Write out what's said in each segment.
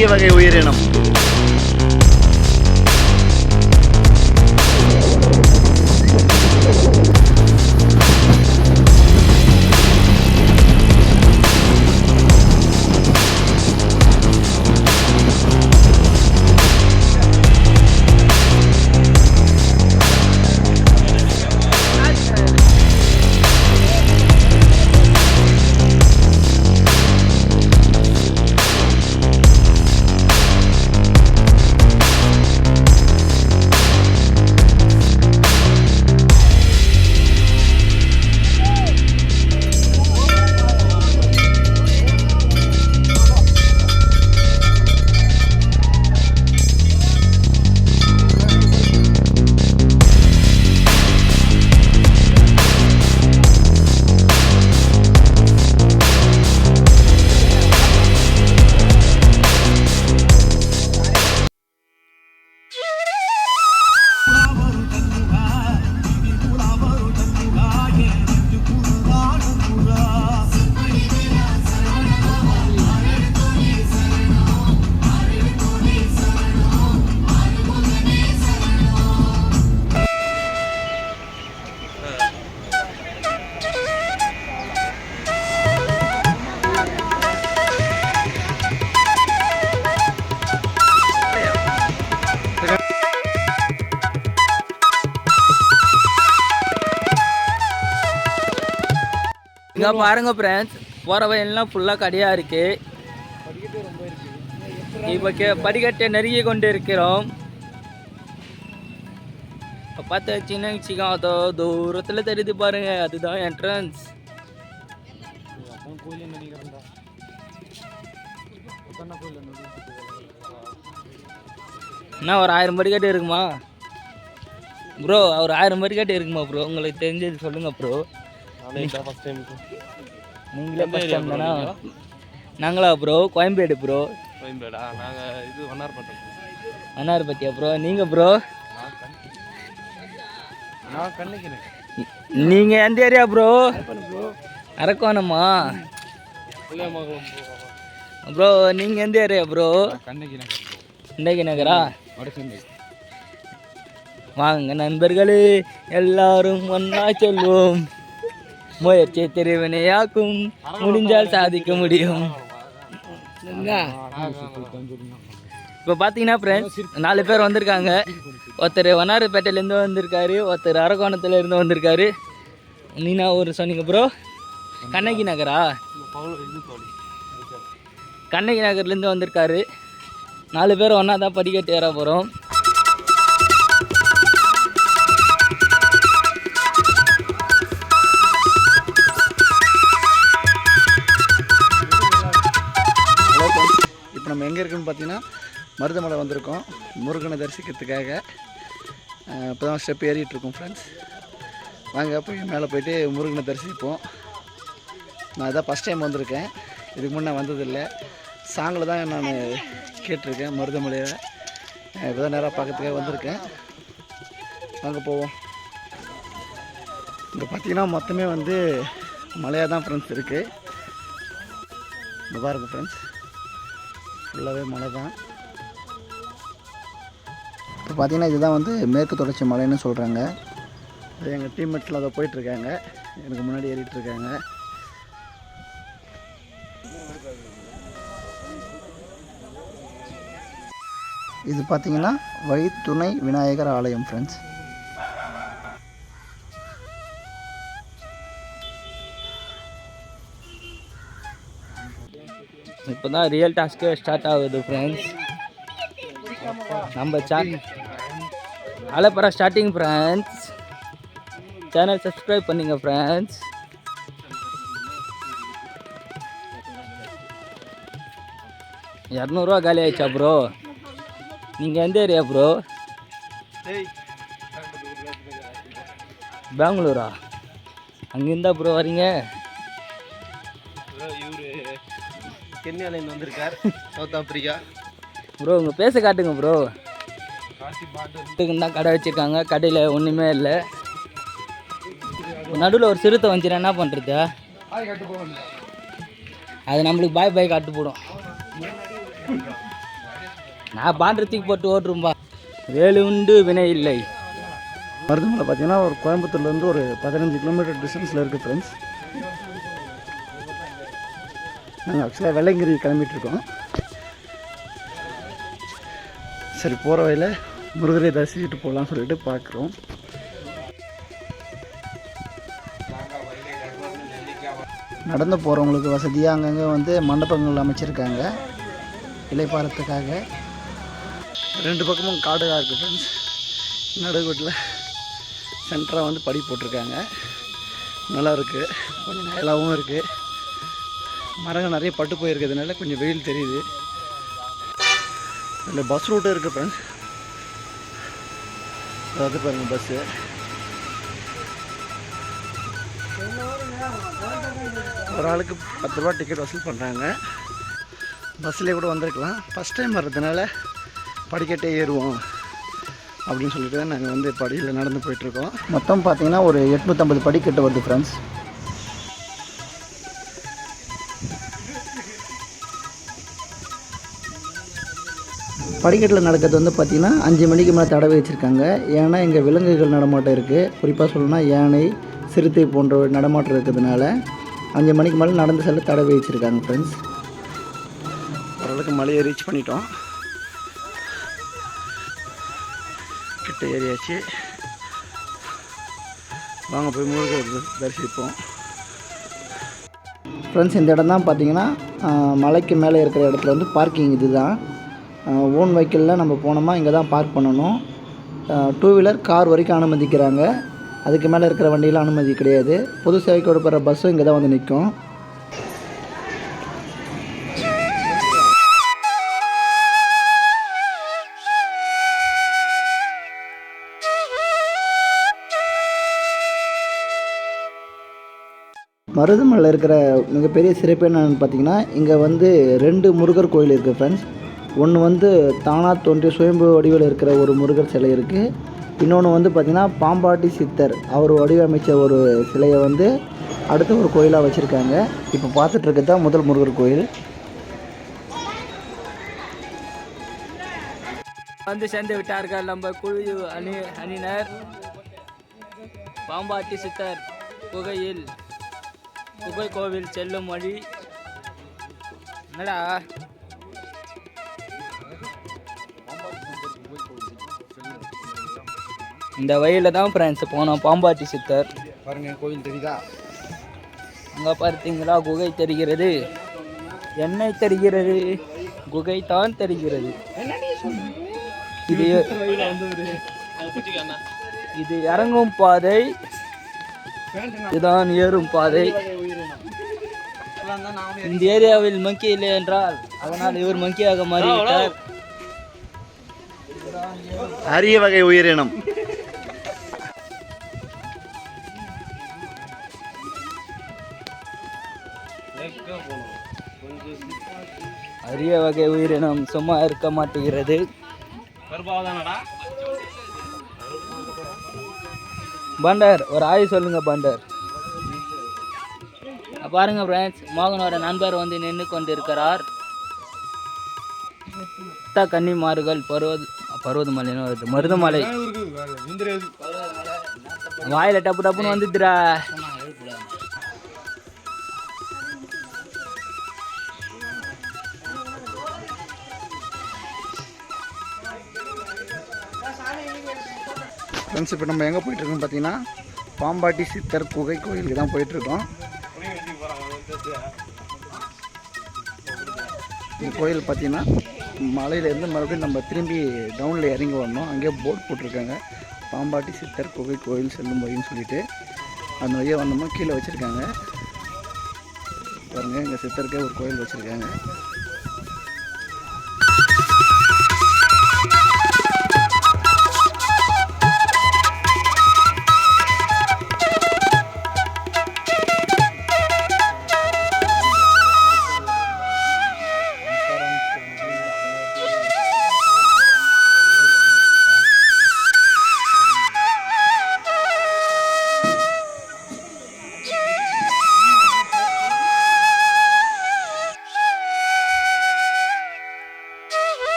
அரிய வகை உயிரினம். இங்கே பாருங்க ஃப்ரெண்ட்ஸ் போகிற வயல்லாம் ஃபுல்லாக கடையாக இருக்கு. இப்போ கே படிக்கட்டை நெருங்கி கொண்டு இருக்கிறோம் இப்போ பார்த்து வச்சிங்கன்னா வச்சுக்கோ அதோ தூரத்தில் தெரியுது பாருங்க அதுதான் என்ட்ரன்ஸ் என்ன ஒரு ஆயிரம் படிக்கட்டு இருக்குமா? ப்ரோ ஒரு ஆயிரம் படிக்கட்டு இருக்குமா ப்ரோ உங்களுக்கு தெரிஞ்சது சொல்லுங்க ப்ரோ நீங்களே ஃபஸ்ட் டைம் தானா? நாங்களா ப்ரோ கோயம்பேடு ப்ரோ கோயம்பேடா? நாங்கள் இது வண்ணார்பேட்டை பத்தியா ப்ரோ நீங்கள் ப்ரோ நான் கண்ணிக்கிறேன். நீங்கள் எந்த ஏரியா ப்ரோ அரக்கோணமா புளியமங்கலம் ப்ரோ நீங்கள் எந்த ஏரியா ப்ரோ இண்டகி நகரா? வாங்க நண்பர்களே எல்லாரும் ஒன்றா செல்வோம். முயற்சி திருவினையாக்கும். முடிஞ்சால் சாதிக்க முடியும். இப்போ பார்த்தீங்கன்னா ஃப்ரெண்ட்ஸ் நாலு பேர் வந்திருக்காங்க. ஒருத்தர் வண்ணாரப்பேட்டையிலேருந்து வந்திருக்காரு ஒருத்தர் அரக்கோணத்துலேருந்து வந்திருக்காரு. நீனா ஒரு சொன்னீங்க ப்ரோ கண்ணகி நகரா? கண்ணகி நகர்லேருந்து வந்திருக்காரு. நாலு பேர் ஒன்றா தான் படிக்கட்டு ஏற போகிறோம் எங்கே இருக்குன்னு பார்த்தீங்கன்னா மருதமலை வந்திருக்கோம். முருகனை தரிசிக்கிறதுக்காக. இப்போ தான் ஸ்டெப் ஏறிட்டு இருக்கோம் ஃப்ரெண்ட்ஸ் வாங்க போய் மேலே போயிட்டு முருகனை தரிசிப்போம். நான் இதான் ஃபஸ்ட் டைம் வந்திருக்கேன். இதுக்கு முன்னே வந்ததில்லை. சாங்கில் தான் நான் கேட்டிருக்கேன் மருதமலையில் இப்போ தான் நேராக பார்க்கறதுக்காக வந்திருக்கேன். வாங்க போவோம். இங்கே பார்த்தீங்கன்னா மொத்தமே வந்து மலையாக தான் ஃப்ரெண்ட்ஸ் இருக்குது இந்த ஃப்ரெண்ட்ஸ் ஃபுல்லாகவே மலை தான். இப்போ பார்த்திங்கன்னா இதுதான் வந்து மேற்கு தொடர்ச்சி மலைன்னு சொல்கிறாங்க அது எங்கள் டீம்மேட்ஸில் அதை போயிட்டுருக்காங்க. எனக்கு முன்னாடி ஏறிட்டுருக்காங்க. இது பார்த்திங்கன்னா வழித்துணை விநாயகர் ஆலயம் ஃப்ரெண்ட்ஸ் இப்போ தான் ரியல் டாஸ்க்கு ஸ்டார்ட் ஆகுது ஃப்ரெண்ட்ஸ் நம்ம சேனல் அலப்பரா ஸ்டார்டிங் ஃப்ரெண்ட்ஸ் சேனல் சப்ஸ்கிரைப் பண்ணுங்க ஃப்ரெண்ட்ஸ் இரநூறுவா காலி ஆயிடுச்சா ப்ரோ நீங்கள் எந்த ஏரியா ப்ரோ பெங்களூரா? அங்கேருந்தா ப்ரோ வரீங்க. கென்யாலேருந்து வந்திருக்கார். South Africa. ப்ரோ உங்கள் பேச காட்டுங்க ப்ரோ. தான் கடை வச்சுருக்காங்க. கடையில் ஒன்றுமே இல்லை. நடுவில் ஒரு சிறுத்தை வந்துச்சுன்னா என்ன பண்ணுறது அது நம்மளுக்கு பாய் பாய் காட்டு போடும். நான் பாண்டத்துக்கு போட்டு ஓட்டுரும்பா வேலு உண்டு வினை இல்லை. மருதமலை பார்த்தீங்கன்னா ஒரு கோயம்புத்தூர்லேருந்து ஒரு பதினஞ்சு கிலோமீட்டர் டிஸ்டன்ஸில் இருக்குது ஃப்ரெண்ட்ஸ் நாங்கள் ஆக்சுவலாக வெள்ளைங்கிரி கிளம்பிட்டுருக்கோம். சரி போகிற வழியில் முருகரை தரிசிச்சுட்டு போகலாம்னு சொல்லிட்டு பார்க்குறோம் நடந்து போகிறவங்களுக்கு வசதியாக அங்கங்கே வந்து மண்டபங்கள் அமைச்சிருக்காங்க. இலைப்பாறத்துக்காக. ரெண்டு பக்கமும் காடுகளாக இருக்குது ஃப்ரெண்ட்ஸ் நடுக்கோட்டில் சென்டராக வந்து படி போட்டிருக்காங்க. நல்லா இருக்குது கொஞ்சம் நிழலாகவும் இருக்குது மரங்கள் நிறைய பட்டு போயிருக்கிறதுனால கொஞ்சம் வெயில் தெரியுது. இந்த பஸ் ரூட்டும் இருக்குது ஃப்ரெண்ட்ஸ் அதாவது பாருங்கள் பஸ்ஸு ஒரு ஆளுக்கு பத்து ரூபா டிக்கெட் வசூல் பண்ணுறாங்க பஸ்ஸில் கூட வந்திருக்கலாம். ஃபஸ்ட் டைம் வர்றதுனால படிக்கட்டே ஏறுவோம் அப்படின்னு சொல்லிட்டு தான் நாங்கள் வந்து படியில் நடந்து போயிட்டுருக்கோம் மொத்தம் பார்த்தீங்கன்னா ஒரு எட்நூற்றம்பது படிக்கட்டு வருது ஃப்ரெண்ட்ஸ் படிக்கட்டில் நடக்கிறது வந்து பார்த்திங்கன்னா அஞ்சு மணிக்கு மேலே தடவை வச்சுருக்காங்க ஏன்னா இங்கே விலங்குகள் நடமாட்டம் இருக்குது குறிப்பாக சொல்லணும்னா யானை சிறுத்தை போன்ற நடமாட்டம் இருக்கிறதுனால அஞ்சு மணிக்கு மேலே நடந்து செல்ல தடவை வச்சுருக்காங்க ஃப்ரெண்ட்ஸ் ஓரளவுக்கு மலையை ரீச் பண்ணிட்டோம். கிட்ட ஏறியாச்சு. வாங்க போய் முருகர் தரிசிப்போம். ஃப்ரெண்ட்ஸ் இந்த இடம் தான் பார்த்தீங்கன்னா மலைக்கு மேலே இருக்கிற இடத்துல வந்து பார்க்கிங் இது தான் ஓன் வெஹிக்கிளில் நம்ம போனோமா இங்கே தான் பார்க் பண்ணணும். டூ வீலர் கார் வரைக்கும் அனுமதிக்கிறாங்க. அதுக்கு மேலே இருக்கிற வண்டியில் அனுமதி கிடையாது. பொது சேவைக்கு கொடுக்குற பஸ்ஸும் இங்கே தான் வந்து நிற்கும். மருதமலையில் இருக்கிற மிகப்பெரிய சிறப்பு என்னென்னு பார்த்தீங்கன்னா இங்கே வந்து ரெண்டு முருகர் கோயில் இருக்குது ஃப்ரெண்ட்ஸ் ஒன்று வந்து தானாக தோன்றிய சுயம்பு வடிவில் இருக்கிற ஒரு முருகர் சிலை இருக்குது இன்னொன்று வந்து பார்த்திங்கன்னா பாம்பாட்டி சித்தர் அவர் வடிவமைச்ச ஒரு சிலையை வந்து அடுத்த ஒரு கோயிலாக வச்சுருக்காங்க. இப்போ பார்த்துட்டு தான் முதல் முருகர் கோயில். வந்து சேர்ந்து விட்டார்கள் நம்ம குழு அணி அணியினர். பாம்பாட்டி சித்தர் குகையில் குகை கோவில் செல்லும் வழி. என்னடா? இந்த வழியில தான் ஃப்ரெண்ட்ஸ் போனோம். பாம்பாட்டி சித்தர். பாருங்க கோவில் தெரியுதா? அங்கே பார்த்தீங்களா? குகை தெரிகிறது. எண்ணெய் தெரிகிறது. குகை தான் தெரிகிறது. இது இது இறங்கும் பாதை. இதுதான் ஏறும் பாதை. இந்த ஏரியாவில் மங்கி இல்லை என்றால் அதனால் இவர் மங்கியாக மாறிவிட்டார். அரிய வகை உயிரினம். அரிய வகை உயிரினம் சும்மா இருக்க மாட்டேங்கிறது. பண்டர் ஒரு ஆய் சொல்லுங்க பண்டர். பாருங்க ஃப்ரெண்ட்ஸ் மோகனோட நண்பர் வந்து நின்று கொண்டிருக்கிறார். சுத்த கன்னிமார்கள் பருவத பருவதமலைன்னு வருது மருதமலை. வாயில டப்பு டப்புன்னு வந்துதுடா ஃப்ரெண்ட்ஸ் இப்போ நம்ம எங்கே போயிட்டுருக்கோம் பார்த்தீங்கன்னா பாம்பாட்டி சித்தர் குகை கோயிலுக்கு தான் போயிட்டுருக்கோம். இந்த கோயில் பார்த்தீங்கன்னா மலையிலேருந்து மறுபடியும் நம்ம திரும்பி டவுனில் இறங்கி வரணும். அங்கேயே போர்ட் போட்டிருக்காங்க. பாம்பாட்டி சித்தர் குகை கோயில் செல்லும் வழின்னு சொல்லிட்டு அந்த வழியாக வந்தோம்னா கீழே வச்சுருக்காங்க. பாருங்கள் எங்கள் சித்தருக்கே ஒரு கோயில் வச்சுருக்காங்க.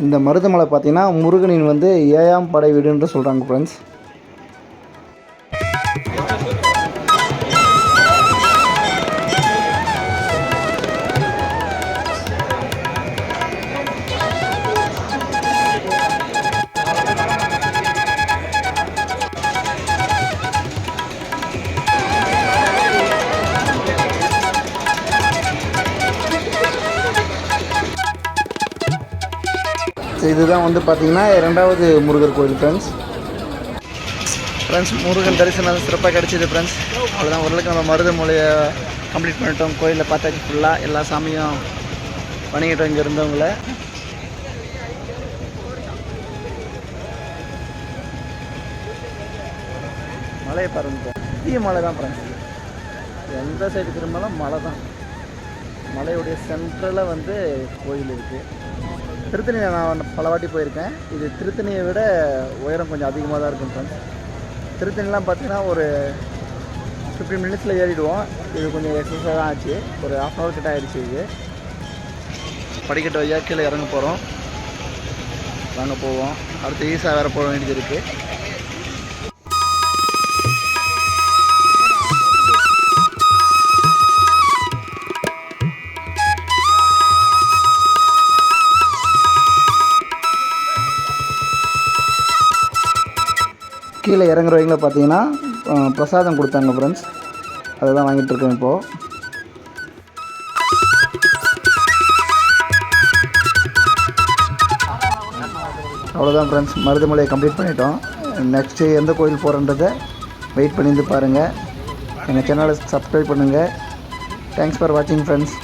இந்த மருதமலை பார்த்தீங்கன்னா முருகனின் வந்து ஏழாம் படை வீடுன்னு சொல்கிறாங்க ஃப்ரெண்ட்ஸ் இதுதான் வந்து பார்த்தீங்கன்னா ரெண்டாவது முருகர் கோயில் ஃப்ரெண்ட்ஸ் ஃப்ரெண்ட்ஸ் முருகன் தரிசனம் சிறப்பாக கிடச்சிது ஃப்ரெண்ட்ஸ் அவ்வளோதான் ஓரளவுக்கு நம்ம மருதமலையை கம்ப்ளீட் பண்ணிட்டோம். கோயிலில் பார்த்தாச்சு ஃபுல்லாக எல்லா சாமியும் வணங்கிட்டோம் இங்கே இருந்தவங்கள. மலையை பாருங்க பெரிய மலை தான் ஃப்ரெண்ட்ஸ் எந்த சைடு திரும்பினாலும் மலை தான். மலையுடைய சென்டரில் வந்து கோயில் இருக்குது திருத்தணி நான் பல வாட்டி போயிருக்கேன். இது திருத்தணியை விட உயரம் கொஞ்சம் அதிகமாக தான் இருக்கும் ஃப்ரெண்ட்ஸ் திருத்தணிலாம் பார்த்தீங்கன்னா ஒரு ஃபிஃப்டீன் மினிட்ஸில் ஏறிடுவோம். இது கொஞ்சம் எக்ஸசைஸாக தான் ஆச்சு. ஒரு ஹாஃப் ஹவர் கிட்ட ஆயிடுச்சு இது. படிக்கட்டு வழியாக கீழே இறங்க போகிறோம் நாங்கள் போவோம். அடுத்து ஈஸா வேறு போக வேண்டியது இருக்குது கீழே இறங்குறவங்கள பார்த்தீங்கன்னா பிரசாதம் கொடுத்தாங்க ஃப்ரெண்ட்ஸ் அதை தான் வாங்கிட்டு இருக்கோம் இப்போது அவ்வளோதான் ஃப்ரெண்ட்ஸ் மருதமலையை கம்ப்ளீட் பண்ணிட்டோம். நெக்ஸ்ட்டு எந்த கோயில் போகிறன்றதை வெயிட் பண்ணியிருந்து பாருங்கள் எங்கள் சேனலை சப்ஸ்கிரைப் பண்ணுங்கள் தேங்க்ஸ் ஃபார் வாட்சிங் ஃப்ரெண்ட்ஸ்